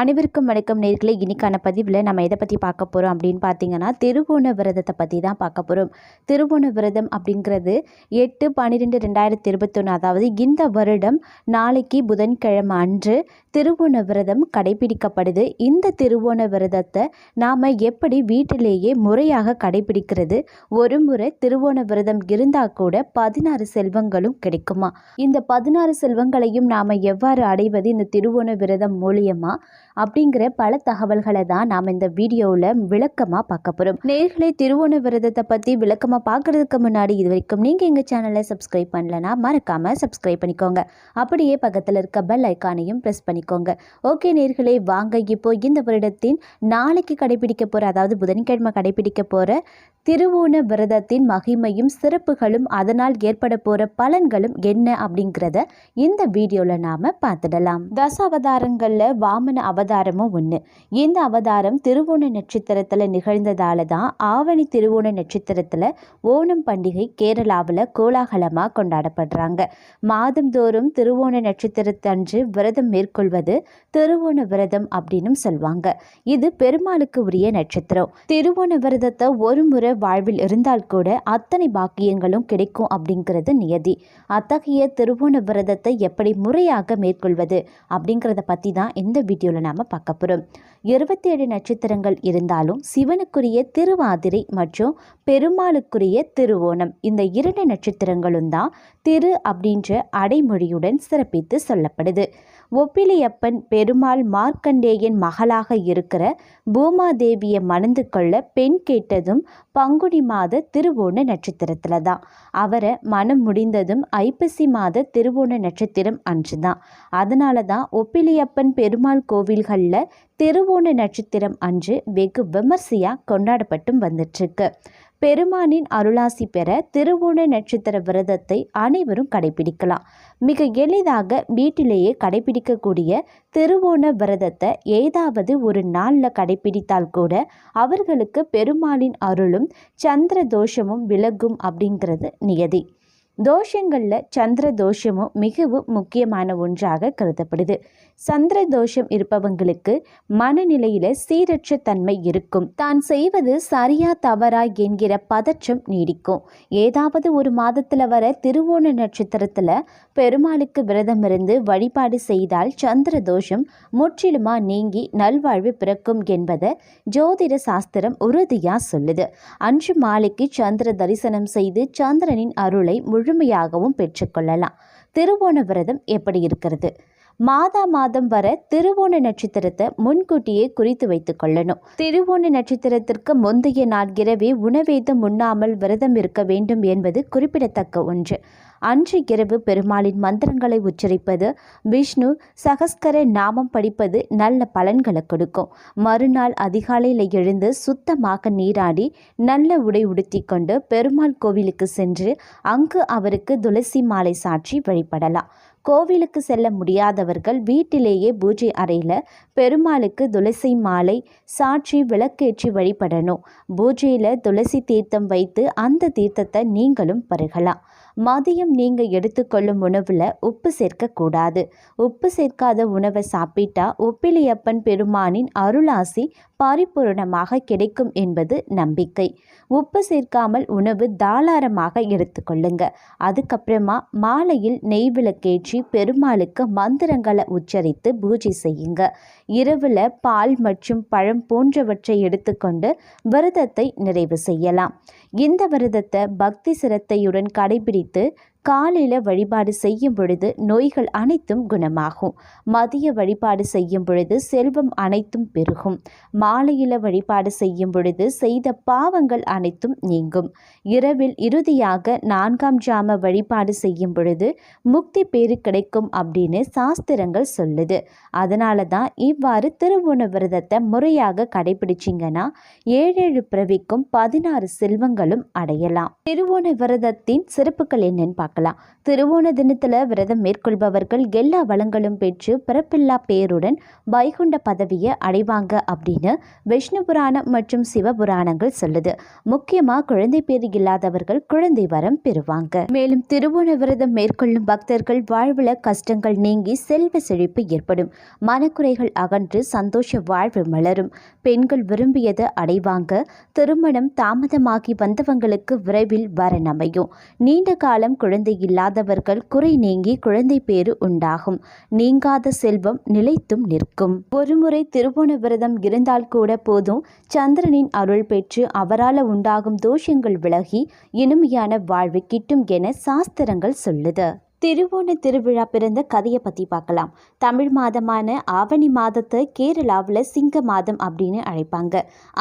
அனைவருக்கும் வணக்கம். நேர்களை இன்னைக்கான பதிவில் நம்ம எதை பற்றி பார்க்க போகிறோம் அப்படின்னு பார்த்தீங்கன்னா திருவோண விரதத்தை பற்றி தான் பார்க்க போகிறோம் திருவோண விரதம் அப்படிங்கிறது எட்டு பன்னிரெண்டு ரெண்டாயிரத்தி இருபத்தொன்று அதாவது இந்த வருடம் நாளைக்கு புதன்கிழமை அன்று திருவோண விரதம் கடைபிடிக்கப்படுது. இந்த திருவோண விரதத்தை நாம் எப்படி வீட்டிலேயே முறையாக கடைபிடிக்கிறது? ஒரு முறை திருவோண விரதம் இருந்தால் கூட பதினாறு செல்வங்களும் கிடைக்குமா? இந்த பதினாறு செல்வங்களையும் நாம் எவ்வாறு அடைவது? இந்த திருவோண விரதம் மூலியமாக அப்படிங்கிற பல தகவல்களை தான் நாம் இந்த வீடியோவில் விளக்கமாக பார்க்க போகிறோம் நேர்களை திருவோண விரதத்தை பற்றி விளக்கமாக பார்க்குறதுக்கு முன்னாடி இது வரைக்கும் நீங்கள் எங்கள் சேனலை சப்ஸ்கிரைப் பண்ணலன்னா மறக்காமல் சப்ஸ்கிரைப் பண்ணிக்கோங்க. அப்படியே பக்கத்தில் இருக்க பெல் ஐக்கானையும் ப்ரெஸ் பண்ணிக்கோங்க. ஓகே நேர்களே வாங்க. இப்போ இந்த வருடத்தின் நாளைக்கு கடைபிடிக்க போகிற அதாவது புதன்கிழமை கடைபிடிக்க போகிற திருவோண விரதத்தின் மகிமையும் சிறப்புகளும் அதனால் ஏற்பட போகிற பலன்களும் என்ன அப்படிங்கிறத இந்த வீடியோவில் நாம் பார்த்துடலாம். தசாவதாரங்களில் வாமன அவதாரமும் ஒன்று இந்த அவதாரம் திருவோண நட்சத்திரத்தில் நிகழ்ந்ததால தான் ஆவணி திருவோண நட்சத்திரத்தில் ஓணம் பண்டிகை கேரளாவில் கோலாகலமாக கொண்டாடப்படுறாங்க. மாதந்தோறும் திருவோண நட்சத்திரத்தன்று விரதம் மேற்கொள்வது திருவோண விரதம் அப்படின்னும் சொல்லுவாங்க இது பெருமாளுக்கு உரிய நட்சத்திரம். திருவோண விரதத்தை ஒரு முறை வாழ்வில் இருந்தால் கூட அத்தனை பாக்கியங்களும் கிடைக்கும் அப்படிங்கிறது நியதி. அத்தகைய திருவோண விரதத்தை எப்படி முறையாக மேற்கொள்வது அப்படிங்கிறத பற்றி தான் இந்த வீடியோவில் நாம் பார்க்க போகிறோம் இருபத்தி ஏழு நட்சத்திரங்கள் இருந்தாலும் சிவனுக்குரிய திருவாதிரை மற்றும் பெருமாளுக்குரிய திருவோணம். இந்த இரண்டு நட்சத்திரங்களும் தான் திரு அப்படின்ற அடைமொழியுடன் சிறப்பித்து சொல்லப்படுது. ஒப்பிலியப்பன் பெருமாள் மார்க்கண்டேயன் மகளாக இருக்கிற பூமாதேவியை மணந்து கொள்ள பெண் கேட்டதும் பங்குனி மாத திருவோண நட்சத்திரத்தில் தான். அவரை மனம் முடிந்ததும் ஐப்பசி மாத திருவோண நட்சத்திரம் அன்று தான். அதனால தான் ஒப்பிலியப்பன் பெருமாள் கோவில்களில் திருவோண நட்சத்திரம் அன்று வெகு விமர்சையாக கொண்டாடப்பட்டும் வந்துட்டுருக்கு பெருமானின் அருளாசி பெற திருவோண நட்சத்திர விரதத்தை அனைவரும் கடைபிடிக்கலாம். மிக எளிதாக வீட்டிலேயே கடைபிடிக்கக்கூடிய திருவோண விரதத்தை ஏதாவது ஒரு நாளில் கடைபிடித்தால் கூட அவர்களுக்கு பெருமாளின் அருளும் சந்திர தோஷமும் விலகும் அப்படிங்கிறது நியதி. தோஷங்களில் சந்திர தோஷமும் மிகவும் முக்கியமான ஒன்றாக கருதப்படுது. சந்திர தோஷம் இருப்பவங்களுக்கு மனநிலையில சீரற்ற தன்மை இருக்கும். தான் செய்வது சரியா தவறா என்கிற பதற்றம் நீடிக்கும். ஏதாவது ஒரு மாதத்தில் வர திருவோண நட்சத்திரத்தில் பெருமாளுக்கு விரதம் இருந்து வழிபாடு செய்தால் சந்திர தோஷம் முற்றிலுமா நீங்கி நல்வாழ்வு பிறக்கும் என்பதை ஜோதிட சாஸ்திரம் உறுதியாக சொல்லுது. அன்று மாலைக்கு சந்திர தரிசனம் செய்து சந்திரனின் அருளை முழு முழுமையாகவும் பெற்றுக்கொள்ளலாம். திருவோண விரதம் எப்படி இருக்கிறது? மாதா மாதம் வர திருவோண நட்சத்திரத்தை முன்கூட்டியே குறித்து வைத்துக் கொள்ளணும். திருவோண நட்சத்திரத்திற்கு முந்தைய நாள் இரவே உணவேதம் உண்ணாமல் விரதம் இருக்க வேண்டும் என்பது குறிப்பிடத்தக்க ஒன்று. அன்று இரவு பெருமாளின் மந்திரங்களை உச்சரிப்பது விஷ்ணு சகஸ்கர நாமம் படிப்பது நல்ல பலன்களை கொடுக்கும். மறுநாள் அதிகாலையில் எழுந்து சுத்தமாக நீராடி நல்ல உடை உடுத்தி கொண்டு பெருமாள் கோவிலுக்கு சென்று அங்கு அவருக்கு துளசி மாலை சாற்றி வழிபடலாம். கோவிலுக்கு செல்ல முடியாதவர்கள் வீட்டிலேயே பூஜை அறையில் பெருமாளுக்கு துளசி மாலை சாட்சி விளக்கேற்றி வழிபடணும். பூஜையில் துளசி தீர்த்தம் வைத்து அந்த தீர்த்தத்தை நீங்களும் பருகலாம். மதியம் நீங்கள் எடுத்துக்கொள்ளும் உணவில் உப்பு சேர்க்கக்கூடாது. உப்பு சேர்க்காத உணவை சாப்பிட்டா ஒப்பிலியப்பன் பெருமானின் அருளாசி பரிபூரணமாக கிடைக்கும் என்பது நம்பிக்கை. உப்பு சேர்க்காமல் உணவு தாளாரமாக எடுத்துக்கொள்ளுங்க அதுக்கப்புறமா மாலையில் நெய் விளக்கேற்றி பெருமாளுக்கு மந்திரங்களை உச்சரித்து பூஜை செய்யுங்க. இரவில் பால் மற்றும் பழம் போன்றவற்றை எடுத்துக்கொண்டு விரதத்தை நிறைவு செய்யலாம். இந்த விரதத்தை பக்தி சிரத்தையுடன் கடைபிடித்து காலையில் வழிபாடு செய்யும் பொழுது நோய்கள் அனைத்தும் குணமாகும். மதிய வழிபாடு செய்யும் பொழுது செல்வம் அனைத்தும் பெருகும். மாலையில் வழிபாடு செய்யும் பொழுது செய்த பாவங்கள் அனைத்தும் நீங்கும். இரவில் இறுதியாக நான்காம் ஜாம வழிபாடு செய்யும் பொழுது முக்தி பேறு கிடைக்கும் அப்படின்னு சாஸ்திரங்கள் சொல்லுது. அதனால தான் இவ்வாறு திருவோண விரதத்தை முறையாக கடைபிடிச்சிங்கன்னா ஏழேழு பிறவிக்கும் பதினாறு செல்வங்களும் அடையலாம். திருவோண விரதத்தின் சிறப்புகள் என்னன்னு பார்க்கலாம். திருவோண தினத்தில் விரதம் மேற்கொள்பவர்கள் எல்லா வளங்களும் பெற்று பிறப்பில்லா பேருடன் வைகுண்ட பதவியை அடைவாங்க அப்படின்னு விஷ்ணு புராணம் மற்றும் சிவபுராணங்கள் சொல்லுது. முக்கியமாக குழந்தை பேர் இல்லாதவர்கள் குழந்தை வரம் பெறுவாங்க. மேலும் திருவோண விரதம் மேற்கொள்ளும் பக்தர்கள் வாழ்வில் கஷ்டங்கள் நீங்கி செல்வ செழிப்பு ஏற்படும். மனக்குறைகள் அகன்று சந்தோஷ வாழ்வு மலரும். பெண்கள் விரும்பியதை அடைவாங்க. திருமணம் தாமதமாகி வந்தவங்களுக்கு விரைவில் வரன் அமையும். நீண்ட காலம் குழந்தை இல்லாதவர்கள் குறை நீங்கி குழந்தை பேறு உண்டாகும். நீங்காத செல்வம் நிலைத்தும் நிற்கும். ஒருமுறை திருவோண விரதம் இருந்தால் கூட போதும். சந்திரனின் அருள் பெற்று அவரால் உண்டாகும் தோஷங்கள் விலகி இனிமையான வாழ்வு கிட்டும் என சாஸ்திரங்கள் சொல்லுது. திருவோண திருவிழா பிறந்த கதையை பற்றி பார்க்கலாம். தமிழ் மாதமான ஆவணி மாதத்தை கேரளாவில் சிங்க மாதம் அப்படின்னு அழைப்பாங்க.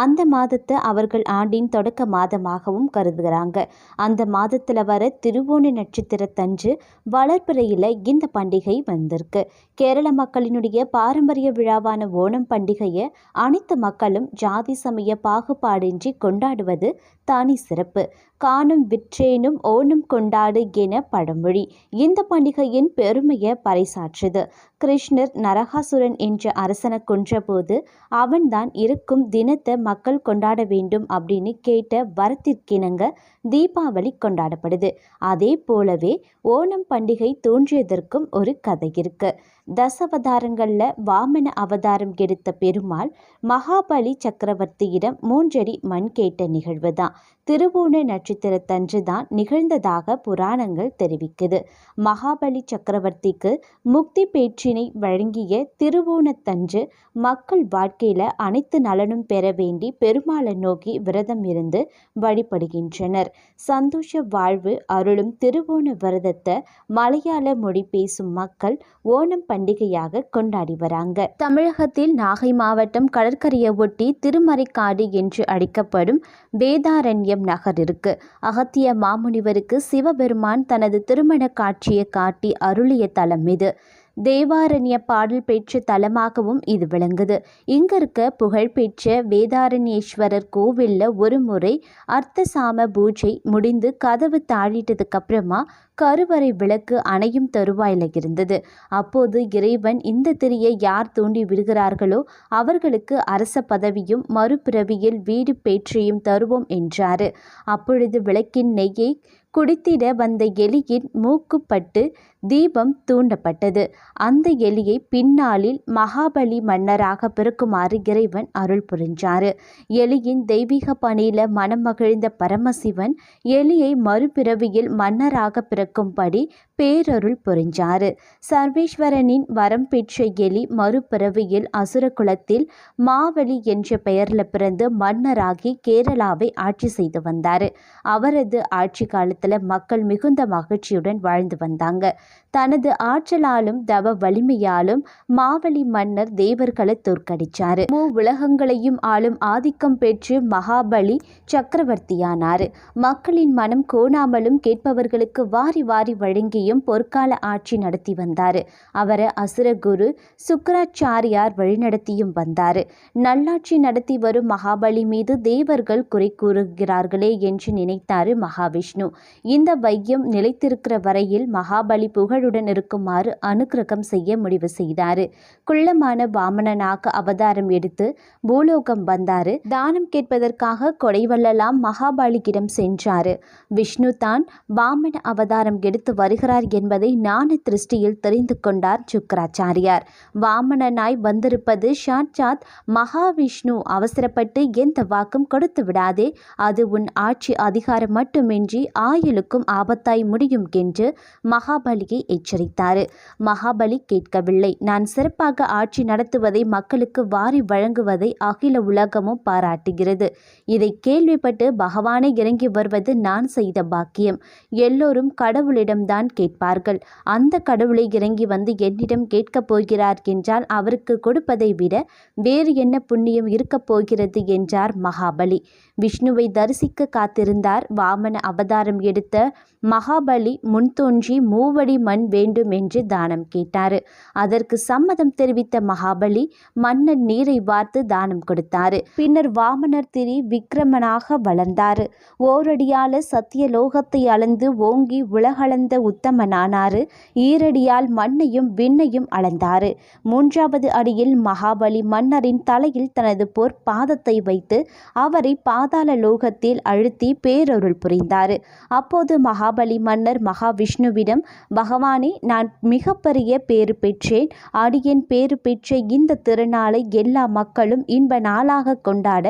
அந்த மாதத்தை அவர்கள் ஆண்டின் தொடக்க மாதமாகவும் கருதுகிறாங்க அந்த மாதத்தில் வர திருவோண நட்சத்திரத்தன்று வளர்ப்பிறையில் இந்த பண்டிகை வந்திருக்கு. கேரள மக்களினுடைய பாரம்பரிய விழாவான ஓணம் பண்டிகையை அனைத்து மக்களும் ஜாதி சமய பாகுபாடின்றி கொண்டாடுவது தனி சிறப்பு. காணும் விற்றேனும் ஓணம் கொண்டாடு என பழமொழி. இந்த பண்டிகையின் பெருமையை பறைசாற்றுது கிருஷ்ணர் நரகாசுரன் என்ற அரசனை கொன்றபோது அவன்தான் இருக்கும் தினத்தை மக்கள் கொண்டாட வேண்டும் அப்படின்னு கேட்ட வரத்திற்கிணங்க தீபாவளி கொண்டாடப்படுது. அதே போலவே ஓணம் பண்டிகை தோன்றியதற்கும் ஒரு கதை இருக்கு. தசவதாரங்களில் வாமன அவதாரம் எடுத்த பெருமாள் மகாபலி சக்கரவர்த்தியிடம் மூன்றடி மண் கேட்ட நிகழ்வு தான் திருவோண நட்சத்திரத்தன்று தான் நிகழ்ந்ததாக புராணங்கள் தெரிவிக்குது. மகாபலி சக்கரவர்த்திக்கு முக்தி பேற்றினை வழங்கிய திருவோணத்தன்று மக்கள் வாழ்க்கையில் அனைத்து நலனும் பெற வேண்டி பெருமாளை நோக்கி விரதம் இருந்து வழிபடுகின்றனர். சந்தோஷ வாழ்வு அருளும் திருவோண விரதத்தை மலையாள மொழி பேசும் மக்கள் ஓணம் பண்டிகையாக கொண்டாடி வராங்க. தமிழகத்தில் நாகை மாவட்டம் கடற்கரையை ஒட்டி திருமறைக்காடு என்று அழைக்கப்படும் வேதாரண்யம் நகர் இருக்கு. அகத்திய மாமுனிவருக்கு சிவபெருமான் தனது திருமண காட்சியை காட்டி அருளிய தலம் இது. தேவாரண்ய பாடல் பெற்ற தலமாகவும் இது விளங்குது. இங்க இருக்க புகழ்பெற்ற வேதாரண்யேஸ்வரர் கோவில்ல ஒரு முறை அர்த்தசாம பூஜை முடிந்து கதவு தாழிட்டதுக்கு அப்புறமா கருவறை விளக்கு அணையும் தருவாயில இருந்தது. அப்போது இறைவன் இந்த திரியை யார் தூண்டி விடுகிறார்களோ அவர்களுக்கு அரச பதவியும் மறுபிறவியில் வீடு பேற்றையும் தருவோம் என்றார். அப்பொழுது விளக்கின் நெய்யை குடித்திட வந்த எலியின் மூக்குப்பட்டு தீபம் தூண்டப்பட்டது. அந்த எலியை பின்னாளில் மகாபலி மன்னராக பிறக்குமாறு இறைவன் அருள் புரிஞ்சாரு. எலியின் தெய்வீக பணியில மனம் மகிழ்ந்த பரமசிவன் எலியை மறுபிறவியில் மன்னராக பிறக்கும்படி பேரருள் புரிஞ்சாரு. சர்வேஸ்வரனின் வரம் பெற்ற எலி மறுபிறவியில் அசுர குலத்தில் மாவலி என்ற பெயரில் பிறந்து மன்னராகி கேரளாவை ஆட்சி செய்து வந்தார். அவரது ஆட்சி காலத்தில் மக்கள் மிகுந்த மகிழ்ச்சியுடன் வாழ்ந்து வந்தாங்க. தனது ஆற்றலாலும் தவ வலிமையாலும் மாவலி மன்னர் தேவர்களை தோற்கடிச்சார். மூ உலகங்களையும் ஆளும் ஆதிக்கம் பெற்று மகாபலி சக்கரவர்த்தியானார். மக்களின் மனம் கோணாமலும் கேட்பவர்களுக்கு வாரி வாரி வழங்கியும் பொற்கால ஆட்சி நடத்தி வந்தார். அவரை அசுரகுரு சுக்கராச்சாரியார் வழிநடத்தியும் வந்தார். நல்லாட்சி நடத்தி வரும் மகாபலி மீது தேவர்கள் குறை கூறுகிறார்களே என்று நினைத்தார் மகாவிஷ்ணு. இந்த வையம் நிலைத்திருக்கிற வரையில் மகாபலி புகழுடன் இருக்குமாறு அனுக்கிரகம் செய்ய முடிவு செய்தார். குள்ளமான வாமனனாக அவதாரம் எடுத்து பூலோகம் வந்தார். தானம் கேட்பதற்காக கொடைவள்ளலாம் மகாபாலிக்கிடம் சென்றார். விஷ்ணு தான் வாமன அவதாரம் எடுத்து வருகிறார் என்பதை ஞான திருஷ்டியில் தெரிந்து கொண்டார் சுக்கராச்சாரியார். வாமனனாய் வந்திருப்பது சாட்சாத் மகாவிஷ்ணு அவசரப்பட்டு எந்த வாக்கும் கொடுத்து விடாதே அது உன் ஆட்சி அதிகாரம் மட்டுமின்றி ஆயுளுக்கும் ஆபத்தாய் முடியும் என்று மகாபலி மகாபலியை எச்சரித்தார். மகாபலி கேட்கவில்லை. நான் சிறப்பாக ஆட்சி நடத்துவதை மக்களுக்கு வாரி வழங்குவதை அகில உலகமும் பாராட்டுகிறது. இதை கேள்விப்பட்டு பகவானை இறங்கி வருவது நான் செய்த பாக்கியம். எல்லோரும் கடவுளிடம்தான் கேட்பார்கள். அந்த கடவுளை இறங்கி வந்து என்னிடம் கேட்கப் போகிறார் என்றால் அவருக்கு கொடுப்பதை விட வேறு என்ன புண்ணியம் இருக்கப் போகிறது என்றார் மகாபலி. விஷ்ணுவை தரிசிக்க காத்திருந்தார். வாமன அவதாரம் எடுத்த மகாபலி முன்தோன்றி மூவடி மண் வேண்டும் என்று தானம் கேட்டார். அதற்கு சம்மதம் தெரிவித்த மகாபலி மன்னன் நீரை வார்த்து தானம் கொடுத்தார். பின்னர் வாமனர் திரி விக்ரமனாக வளர்ந்தார். ஓரடியால சத்தியலோகத்தை அளந்து ஓங்கி உலகளந்த உத்தமனானாரு. ஈரடியால் மண்ணையும் விண்ணையும் அளந்தாரு. மூன்றாவது அடியில் மகாபலி மன்னரின் தலையில் தனது பொற் பாதத்தை வைத்து அவரை பாதாள லோகத்தில் அழுத்தி பேரருள் புரிந்தார். அப்போது மகாபலி மன்னர் மகாவிஷ்ணுவிடம் பகவானே நான் மிகப்பெரிய பேறு பெற்றேன். அடியேன் பேறு பெற்ற இந்த திருநாளை எல்லா மக்களும் இன்ப நாளாக கொண்டாட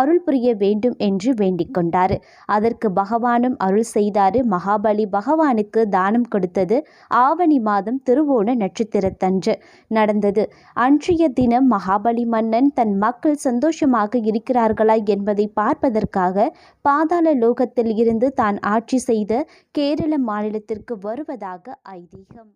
அருள் புரிய வேண்டும் என்று வேண்டிக் கொண்டார். அதற்கு பகவானும் அருள் செய்தார். மகாபலி பகவானுக்கு தானம் கொடுத்தது ஆவணி மாதம் திருவோண நட்சத்திரத்தன்று நடந்தது. அன்றைய தினம் மகாபலி மன்னன் தன் மக்கள் சந்தோஷமாக இருக்கிறார்களா என்பதை பார்த்து பார்ப்பதற்காக பாதாள லோகத்தில் இருந்து தான் ஆட்சி செய்த கேரள மாநிலத்திற்கு வருவதாக ஐதீகம்.